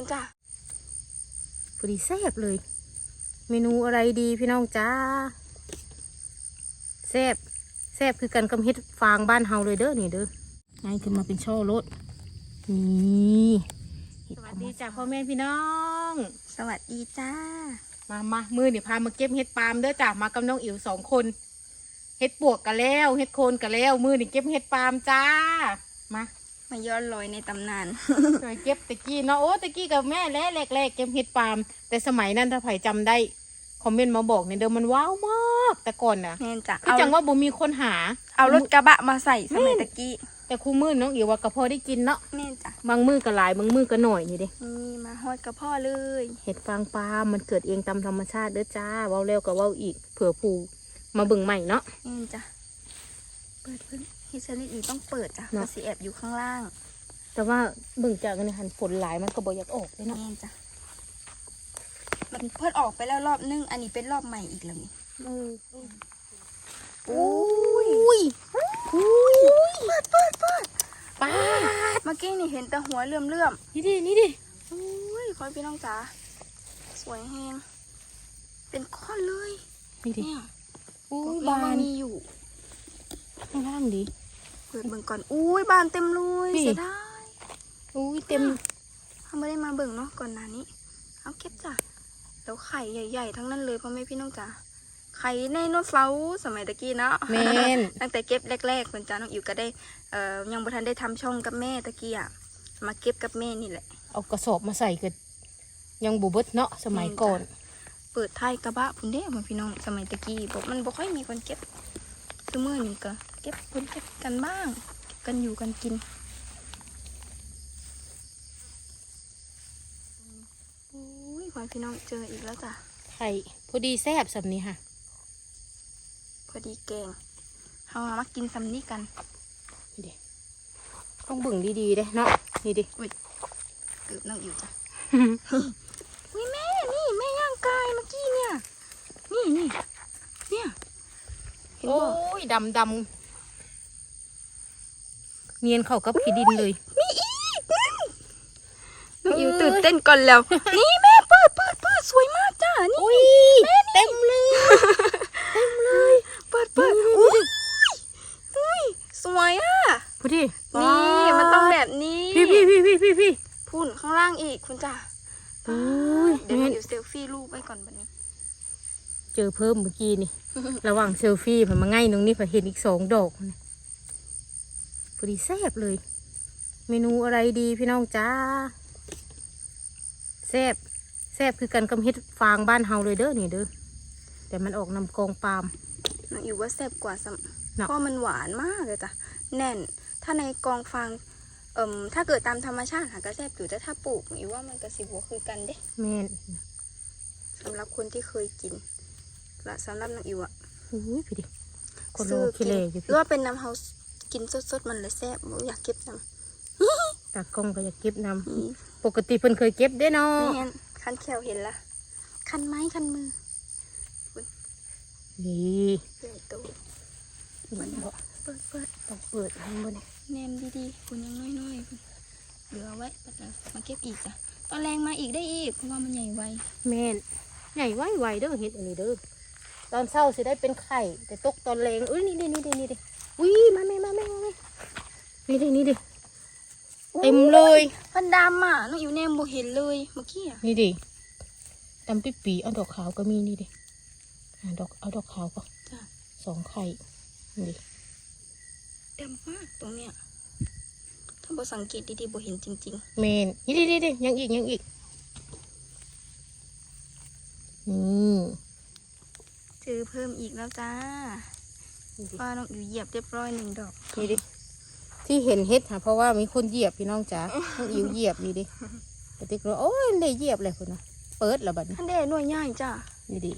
คุณจ้าพอดีแซ่บเลย เมนูอะไรดีพี่น้องจ้าแซ่บแซ่บคือกันกำเฮ็ดฟางบ้านเฮาเลยเด้อนี่เด้อไงขึ้นมาเป็นช่อรถนี่สวัสดีจ้าพ่อแม่พี่น้อง สวัสดีจ้า มามามือนี่พามาเก็บเห็ดปาล์มเด้อจ้ะมากับน้องอิ๋วสองคนเห็ดปวกกันแล้วเห็ดโคนกันแล้ว มือนี่เก็บเห็ดปาล์มจ้า มา มาย้อนรอยในตำนานเคยเก็บตะกี้เนาะโอ้ตะกี้กับแม่แล้แรกๆเก็บเห็ดปาล์มแต่สมัยนั้นถ้าไผ่จำได้คอมเมนต์มาบอกเนี่ยเดิมมันว้าวมากแต่ก่อนน่ะแม่นจ้ะคือเอาจังว่าบ่มีคนหา เอารถกระบะมาใส่สมัยตะกี้แต่คู่มือน้องอิ๋วว่ากระพอได้กินเนาะแม่นจ้ะบางมือก็หลายบางมือก็หน่อยนี่เด้นี่มาฮอดกับพ่อเลย เห็ดฟางปาล์มมันเกิดเองตามธรรมชาติเด้อจ้าเว้าแล้วก็เว้าอีกเผื่อผูมาเบิ่งใหม่เนาะแม่นจ้ะเปิดเพิ่ง ฮิชนิดนี้ต้องเปิดจ้ะเนาะมันสีแอบอยู่ข้างล่างแต่ว่าเบิ่งจากในหันฝนหลายมันก็บ่อยากออกเลยเนาะแม่นจ้ะมันเพิ่นออกไปแล้วรอบนึง อันนี้เป็นรอบใหม่อีกแล้วนี่โอ้ยอุ้ยอุ้ยเปิดเปิดเปิดป้าดเมื่อกี้นี่เห็นแต่หัวเลื่อมเลื่อมนี่ดินี่ดิๆอุ้ยคอยพี่น้องจ๋าสวยแฮงเป็นก้อนเลยนี่ดิเนี่ยอุ้ยบาบานนมีอยู่ข้างล่างดิ เปิดเบิ่งก่อนอุ้ยบานเต็มเลยนี่ เสียดายอุ้ยเต็มเขาไม่ได้มาเบิ่งเนาะก่อนหน้านี้ เอาเก็บจ้ะแล้วไข่ใหญ่ ๆ ทั้งนั้นเลยพ่อแม่พี่น้องจ๋าไข่ในโนเสาร์สมัยตะกี้เนาะแมน ตั้งแต่เก็บแรกๆคุณจ้าน้องอิ๋วก็ได้เอ่อยังบ่ทันได้ทำช่องกับแม่ตะกี้อะมาเก็บกับแม่นี่แหละ เอากระสอบมาใส่ก็ยังบุเบิดเนาะสมัยก่อน เปิดท้ายกระบะพุ่นเด้พ่อพี่น้องสมัยตะกี้บอกมันบ่ค่อยมีคนเก็บซุมื้อนี้ก็เก็บคนเก็บกันบ้าง เก็บกันอยู่กันกินอุ้ยพ่อพี่น้องเจออีกแล้วจ้ะไข่พอดีแซ่บสำนี้ค่ะ พอดีแกงเอามากินซ้ำนี้กันนี่ดิต้องเบิ่งดีๆเด้เนาะนี่ดิเกือบน้องอิ๋วจ้ะวิแม่นี่แม่ย่างกายเมื่อกี้เนี่ย นี่นี่เนี่ยเห็นโอ้บอกยดำดำ เนียนเข้ากับขี้ดินเลยน้องอิ๋วตื่นเต้นก่อนแล้ว นี่แม่เปิดเปิดเปิดสวยมากจ้านี่อุ้ยเต็มเลย เปิดเปิดนี่อุ้ยอุ้ยสวยอะพูดดินี่มันต้องแบบนี้พี่พี่พี่พี่พี่พี่พุ่นข้างล่างอีกคุณจ้าอุ้ยเดี๋ยวแม่น้อนงอิ๋วเซลฟี่รูปไว้ก่อนบัดนี้ เจอเพิ่มเมื่อกี้นี่ ระหว่างเซลฟี่ผมมาง่ายตรงนี้ผมเห็นอีกสองดอกนี่ พอดีแซ่บเลย เมนูอะไรดีพี่น้องจ้าแซ่บแซ่บคือกันกับเฮ็ดฟางบ้านเฮาเลยเด้อนี่เด้อแต่มันออกนำกองปาล์มน้องอิ๋วว่าแซ่บกว่าสมเนาะเพราะมันหวานมากเลยจ้ะแน่น ถ้าในกองฟางเอ่มถ้าเกิดตามธรรมชาติหาก็แซ่บอยู่แต่ถ้าปลูกน้องอิ๋วว่ามันก็สิบวคือกันเด้แม่นสำหรับคนที่เคยกินและสำหรับน้องอิวอะอุ้ยพี่ดิคนโลซื้อคิเลอยู่หพี่รือว่าเป็นน้ำเฮาส์ กินสดๆมันเลยแซ่บบ่อยากเก็บน้ตากล้องก็อยากเก็บนำนี่ำปกติเพิ่นเคยเก็บได้เนาะแม่นคันแขวเห็นละคันไม้คันมือนี่ใหญ่โตมันบ่เปิดเปิดต้องเปิดให้บ่เนี่ยแนมดีๆคุณยังน้อยๆคุณเหลือไว้ปัดแล้วมาเก็บอีกจ้ะตอนแรงมาอีกได้อีกเพราะว่ามันใหญ่ไวแม่นใหญ่ไวไวๆเด้อเฮ็ดอันนี้เด้อตอนเช้าสิได้เป็นไข่แต่ตกตอนแรงเอ้ยนี่ดินี่ดินี่ดิ อุ้ยมาแม่มาแม่มาแม่นี่ดินี่ดิเต็มเลยพันดำอะน้องอิวแนมบ่เห็นเลยเมื่อกี้อะนี่ดิดำปิ๊ปีเอาดอกขาวก็มีนี่ดิอ่าดอกเอาดอกขาวก็จ้ะสองไข่นี่ดิดำมากตรงเนี้ยถ้าบ่สังเกตดีๆบ่เห็นจริงๆเมนนี่ดินี่ดิยังอีกยังอีกนี่เจอเพิ่มอีกแล้วจ้านี่ดิ ป้าน้องอยู่เหยียบเรียบร้อยหนึ่งดอกนี่ดิที่เห็นเฮ็ดค่ะเพราะว่ามีคนเหยียบพี่น้องจ๋าต้องอิวเหยียบนี่ดิปฏิกรโอ้ยได้เหยียบเลยคุณนะเปิดแล้วบัดนี้ท่านได้หน่วยใหญ่จ้านี่ดิ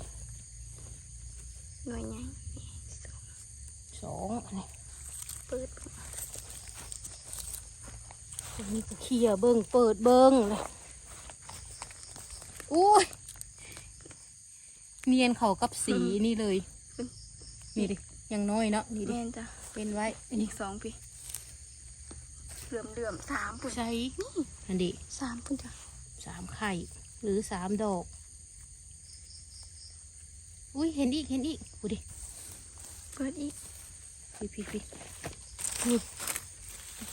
หน่วยใหญ่สองอันนี้เปิดอันนี้ก็เคลียร์เบิ้งเปิดเบิ้งเลยอุ้ยเนียนเขากับสีนี่เลย นี่ดิ ยังน้อยเนาะนี่ดิแม่นจ้าเป็นไว้อันนี้สองปีเหลื่อมเหลื่อมๆสามปุ่นใช้อันดิสามปุ่นจ้าสามไข่หรือสามดอก อุ้ยเห็นอีกเห็นอีกดูดิเปิดอีกพี่พี่พี่นี่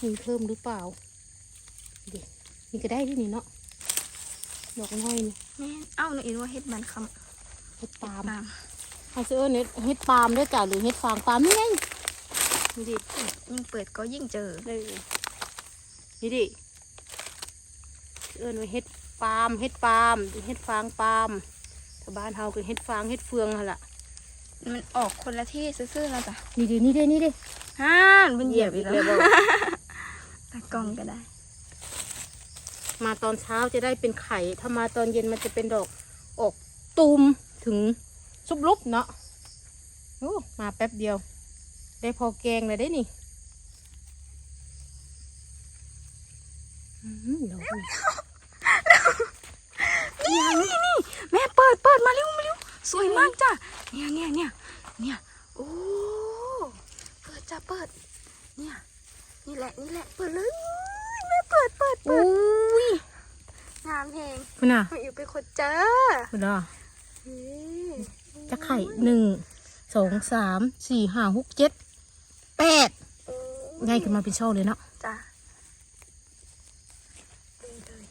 มีเพิ่มหรือเปล่าเดี๋ยวนี่ก็ได้ด้วยนี่เนาะดอกน้อยนี่แม่นเอ้าหนูอินว่าเฮ็ดบันคเฮ็ดำปาล์มตามเอาเสื้อเน็ตเฮ็ดปาล์มด้วยจ้ะหรือเฮ็ดฟางปาล์มนี่ไงนี่ดิยิ่งเปิดก็ยิ่งเจอได้นี่ดิเอิ้นว่าเฮ็ดปาล์มเฮ็ดปาล์มหรือเฮ็ดฟางปาล์มถ้าบ้านเฮาก็เฮ็ดฟางเฮ็ดเฟืองหั่นล่ะมันออกคนละที่ซื่อๆแล้วจ้ะนี่ดินี่ดินี่ดิฮ่านมันเหยียบอีกแล้วบ่ตากล้องก็ได้ มาตอนเช้าจะได้เป็นไข่ถ้ามาตอนเย็นมันจะเป็นดอกออกตูมถึง ซุบลุบเนาะโอ้มาแป๊บเดียว ได้พอแกงเลยได้นี่อื้อหือดอกนี่นี่นี่นี่แม่เปิดเปิดมาเร็วมาเร็วสวยมากจ้ะเนี่ยเนี่ยเนี่ยเนี่ยโอ้เปิดจ้ะเปิด เนี่ยนี่แหละนี่แหละเปิดเลยแม่เปิดเปิดเปิอุ้ดยงามเพลงคุณน่ะหนูอยู่เป็นคนเจอคุณน่ะ เฮ้ยจะไข่หนึ่งสองสามสี่ห้าหกเจ็ดแปดโอ้ง่ายขึ้นมาเป็นช่อเลยเนาะจ้ะเลยเลย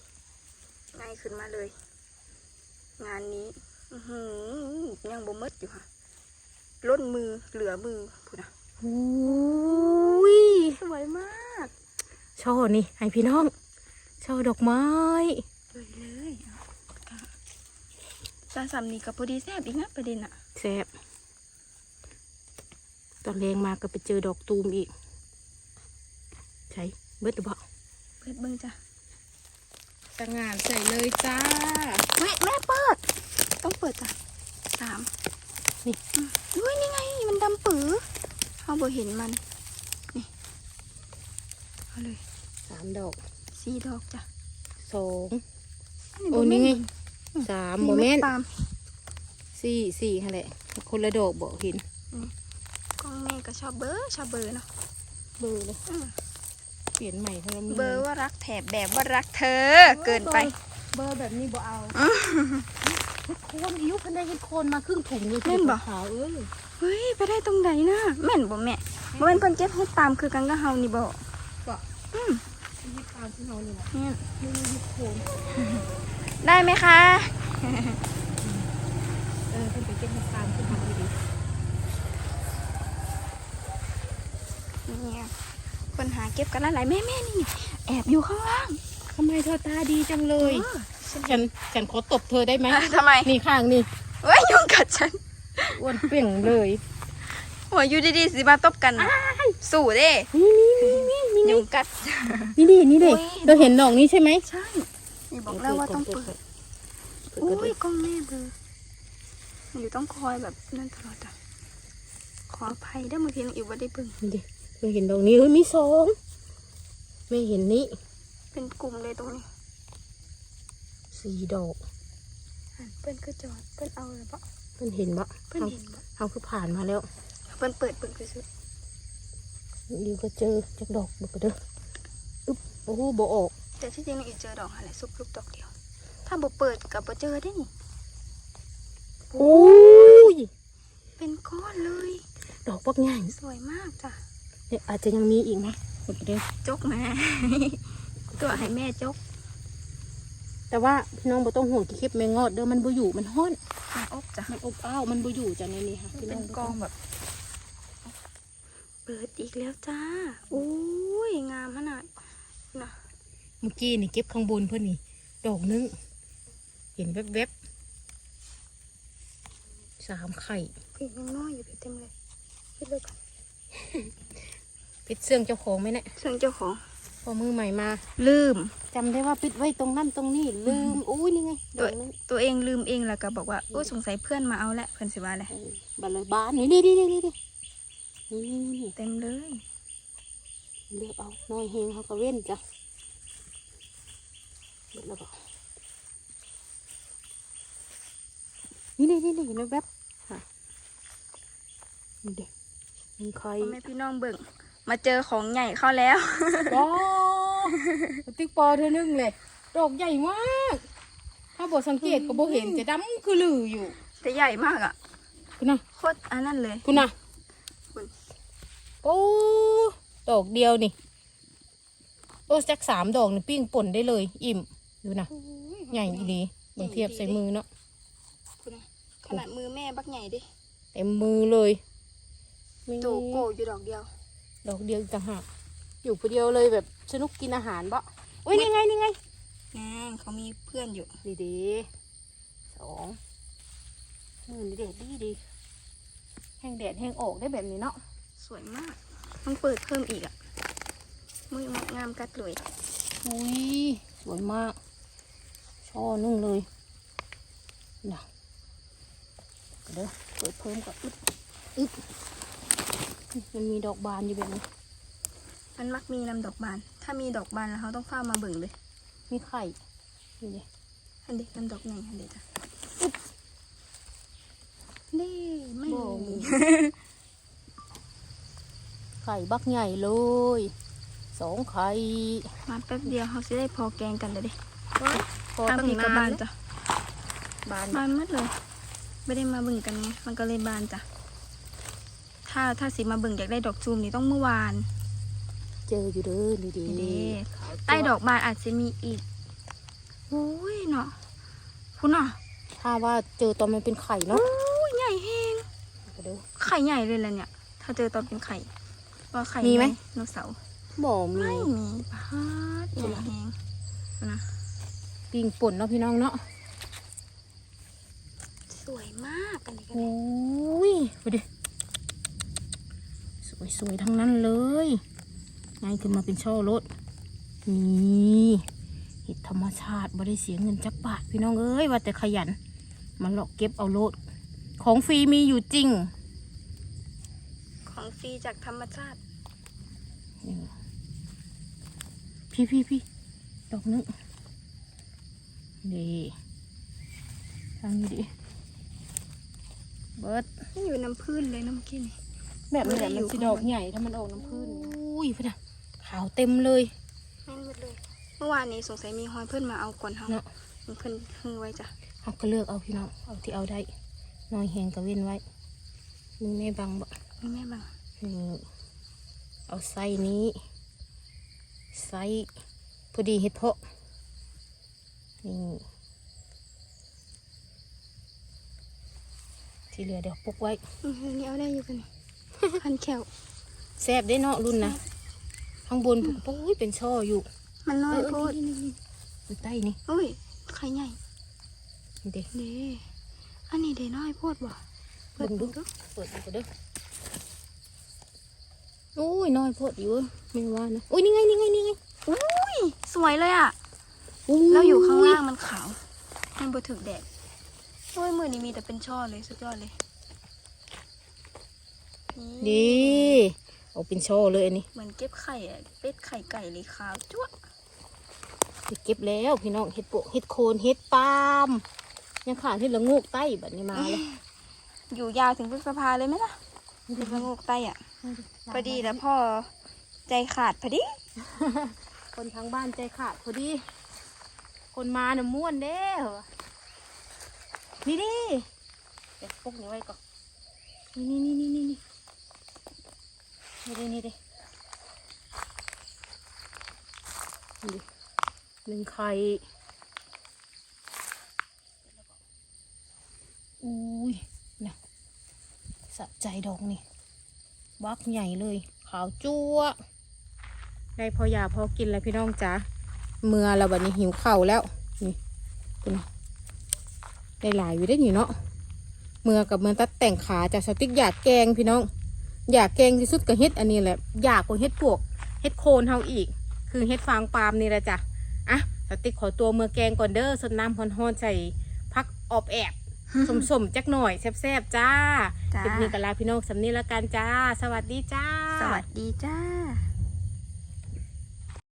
ง่ายขึ้นมาเลย งานนี้อือหือยังบ่หมดอยู่ค่ะล้นมือเหลือมือพูดนะอุ้ยสวยมาก ช่อนี่ให้พี่น้อง ช่อดอกไม้ เลยเลยเอาค่ะ ซาซัมนี่กับพอดีแซ่บอีกนะประเด็นอะแซ่บตอนแรงมาก็ไปเจอดอกตูมอีก ใช่เบิดหรือเปล่าเปิดเบิ้งจ้ะสงานใส่เลยจ้าเฮ้ยแม่เปิด ต้องเปิดจ้ะสามนี่อืมอุ้ยนี่ไง มันดำปื้อเขาบ่เห็นมัน นี่ เอาเลยสามดอกสี่ดอกจ้ะสองบ่โอ้นี่ไง สามนี่โมเมเม็นดปาล์มสี่สี่ฮะแหละคนละดอกบอกเห็นกล้องแม่ก็ชอบเบอร์ชอบเบอร์เนาะเบอร์เลยอืมเปลี่ยนใหม่ถ้าเรามีเบอร์ว่ารักแถบแบบว่ารักเธอ เกินไป เบอร์แบบนี้บ่เอาเฮ็ดโคนอิ้วพันได้เฮ็ดโคนมาครึ่งถุงเลยแม่นบ่ขาวเออเฮ้ยไปได้ตรงไหนนะแม่นบ่แม่บ่แม่นเพิ่นเก็บเฮ็ดปาล์มคือกันก็เฮานี่บ่ก็อืมเฮ็ด ตามที่เรานี่แหละเนี่ยนี่เฮ็ดโคนได้ไหมคะ เออเพิ่นไปเก็บเฮ็ดตามที่ทำดีเนี่ยคนหาเก็บกันหลายๆแม่แม่นี่ แอบอยู่ข้างล่างๆทำไมเธอตาดีจังเลยเออฉันฉันขอตบเธอได้ไหมอะทำไม นี่ข้างนี่เฮ้ยยุงกัดฉัน อ้วนเป่งเลยหัวอยู่ดีๆสิมาตบกันนะสู่เด้นี่นี่นี่นี่ ยุงกัด นี่ดินี่ดิโอ้ย เราเห็นดอกนี้ใช่ไหมใช่นี่บอกแล้วว่าต้องเปิดเปิดอุ้เปิยดกล้องแม่เบลออยู่ต้องคอยแบบนั่นตลอดอะขออภัยได้บางทีน้องอิวว่าได้เบิ่งนี่ดิเราเห็นดอกนี้เฮ้ยมีสองไม่เห็นนี้เป็นกลุ่มเลยตรงนี้สี่ดอกอะเปิ้นก็จอดเปิ้นเอาเลยปะเพิ่นเห็นบะเปิ้นเห็นปะเอาคือผ่านมาแล้ว เปิ้นเปิดเบิ่งคือ สุดอยู่ก็เจอจากดอกเบิกเด้ออึ๊บโอ้โหบ่ออก แต่ที่จริงน้องอิวเจอดอกอะไรซุปลูกดอกเดียว ถ้าบ่เปิดกับบ่เจอได้นี่โอ้ยเป็นก้อนเลย ดอกบักใหญ่สวยมากจ้ะเนี่ยอาจจะยังมีอีกนะเบิกเด้อจกมาตัวให้แม่จก แต่ว่าพี่น้องบ่ต้องห่วงที่คลิปแมงงอดเด้อมันบ่อยู่มันฮ้อนมาอบจ้ะมันอบอ้าวมันบ่อยู่จ้ะในนี้ค่ะพี่เป็น้อนงกองแบบ เปิดอีกแล้วจ้าอุ้ยงามขนาดนะเมื่อกี้นี่เก็บข้างบนเพิ่นนี่ ดอกนึง เห็นแวบๆสามไข่พี่ยังน้อยอยู่เต็มเลยพี่เลยก่อนปิดเสื่องเจ้าของไหมเนี่ยซึ่งเจ้าของพอมือใหม่มา ลืมจำได้ว่าปิดไว้ตรงนั้นตรงนี้ลืมอุ้ยนี่ไงดอกนึงตัวเองลืมเองแล้วก็บอกว่าโอ้สงสัยเพื่อนมาเอาแหละเพื่อนสิว่าแหละเออบัลเลยบ้านนี่นี่นี่นี่นี่ นี่นี่นี่เต็มเลยเลือกเอาน้อยเฮงเขาก็เว้นจ้ะเบิดแล้วก็นี่นี่นี่นี่เห็นไหมแวบค่ะนี่เด็กมีใครพ่อแม่พี่น้องเบิ่งมาเจอของใหญ่เข้าแล้วว้าติ๊กปอเธอนึ่งเลยดอกใหญ่มากถ้าบอสังเกตก็บเห็นจะดำคือลืออยู่ แต่ใหญ่มากอะ คุณนะโคตรอันนั้นเลย คุณนะ คุณโอ้ดอกเดียวนี่โอ้จักสามดอกนี่ปิ้งป่นได้เลย อิ่มดูนะใหญ่ดีบางเทียบใส่มือเนาะคุณนะขนาดมือแม่บักใหญ่ดิเต็มมือเลยมีโจโกอยู่ดอกเดียว ดอกเดียวอีกต่างหากอยู่คนเดียวเลยแบบสนุกกินอาหารบะอุ้ยนี่ไงนี่ไงนางเขามีเพื่อนอยู่ดีดีสองมือนี่เด็ดดีดี แห้งแดดแห้งออกได้แบบนี้เนาะสวยมากต้องเปิดเพิ่มอีกอะมืองามกัดเลยอุ้ยสวยมากช่อนุ่งเลยนะเดี๋ยวเปิดเพิ่มก่อนอึ๊บอึ๊บมันมีดอกบานอยู่แบบนี้มันมักมีลำดอกบาน ถ้ามีดอกบานแล้วเขาต้องฟ้ามาเบิ่งเลย มีไข่นี่ดิอันเด็กลำดอกใหญ่อันเด็กจ้ะ นี่ไม่บ่มี มีไข่บักใหญ่เลยสองไข่มาแป๊บเดียวเขาจะได้พอแกงกันเลยดิพอทางตั้งผีกระนาบานนเลยจ้ะบานบานหมดเลย ไม่ได้มาเบิ่งกันไงมันก็เลยบานจ้ะถ้าถ้าสิมาเบิ่งอยากได้ดอกจูมนี่ต้องเมื่อวานเจออยู่เด้อดีดีเด้ใต้ดอกบานอาจจะมีอีกโอ้ยเนาะคุณเนาะถ้าว่าเจอตอนมันเป็นไข่เนาะ โอ้ยใหญ่แฮง ไป ดู ไข่ใหญ่เลยแหละเนี่ย ถ้าเจอตอนเป็นไข่ ว่าไข่มีไหม นกเสาร์บ่มีไม่มีปาดใหญ่แฮงนะ ปิงป่นเนาะพี่น้องเนาะสวยมากอันนี้ก็โอได้้ยไปดิสวยสวยๆทั้งนั้นเลยไงขึ้นมาเป็นช่อรถนี่เห็ดธรรมชาติบ่ได้เสียเงินจักบาทพี่น้องเอ้ยว่าแต่ขยัน มันหลอกเก็บเอาโลด ของฟรีมีอยู่จริง ของฟรีจากธรรมชาตินี่พี่พี่พี่ดอกนึงดีทางนี้ดิเบิดนี่อยู่น้ำพื้นเลยน้ำกินนี่แบบนี้แหละไม่ได้มันอยู่สีข้างบนดอกใหญ่ถ้ามันออกน้ำพื้นอุ้ยพี่นะขาวเต็มเลยแม่นหมดเลย เมื่อวานนี้สงสัยมีฮอยเพื่อนมาเอาก่อนเขาเนาะมีเพื่อนฮือไว้จ้ะเขาก็เลือกเอาพี่น้องเอาที่เอาได้น้อยแหงกับเว้นไว้มือแม่บังบ่นี่แม่บังนี่ เอาไส้นี้ไส้พอดีเห็ดเพาะนี่ที่เหลือเดี๋ยวปกไว้อือหือนี่เอาได้อยู่กันนี่พันแขวแซบได้เนาะรุ่นนะข้างบนปุ้ยเป็นช่ออยู่ มันน้อยโพดเนี่นี่อยู่ใต้นี่อุ้ยไข่ใหญ่นี่เด็กเด้อันนี้เด้น้อยโพดบ่เปิดเบิ่งดูดูเปิดดูก็เด้อโอ้ยน้อยโพดอยู่ไม่ว่านะอุ้ยนี่ไงนี่ไงนี่ไงอุ้ยสวยเลยอะอุ้เราอยู่ข้างล่างมันขาวมันบ่ถึกแดดโอ้ยมือนี้มีแต่เป็นช่อเลยสุดยอดเลยนี่ดีเอาเป็นช่อเลยอันนี้เหมือนเก็บไข่อะเป็ดไข่ไก่เลยขาวจ้วะไปเก็บแล้วพี่น้องเห็ดโปะเห็ดโคนเห็ดปาล์มยังขาดเห็ดละโงูกใต้แบบนี้มาเลยอยู่ยาวถึงพฤษภาเลยไหมล่ะเห็ดละโงกใต้อะ พอดีแล้วพ่อใจขาดพอดี คนทางบ้านใจขาดพอดี คนมาเนี่ยม่วนเด้อนี่ดิเดี๋ยวพกนี้ไว้ก่อน นี่นี่นี่นี่นี่นี่นี่ดินี่ดินี่ดิหนึ่งไข่อุ้ยนะสะใจดอกนี่ บักใหญ่เลย ขาวจั่วได้พอยาพอกินแล้วพี่น้องจ๋าเมื่อเราบัดนี้หิวข้าวแล้ว นี่คุณได้หลายอยู่ได้อยู่เนาะเมื่อกับเมื่อตัดแต่งขาจากสติ๊กอยากแกงพี่น้อง อยากแกงที่สุดก็เฮ็ดอันนี้แหละอยากกว่าเฮ็ดปวกเฮ็ดโคนเฮาอีก คือเฮ็ดฟางปาล์มนี่แหละจ้ะอะสติ๊กขอตัวเมื่อแกงก่อนเด้อสดน้ำฮ้อนๆใส่พักอบแอบ สมๆจักหน่อยแซ่บๆจ้าจ้า คลิปนี้ก็ลาพี่น้องสำนี้ละกันจ้า สวัสดีจ้า สวัสดีจ้า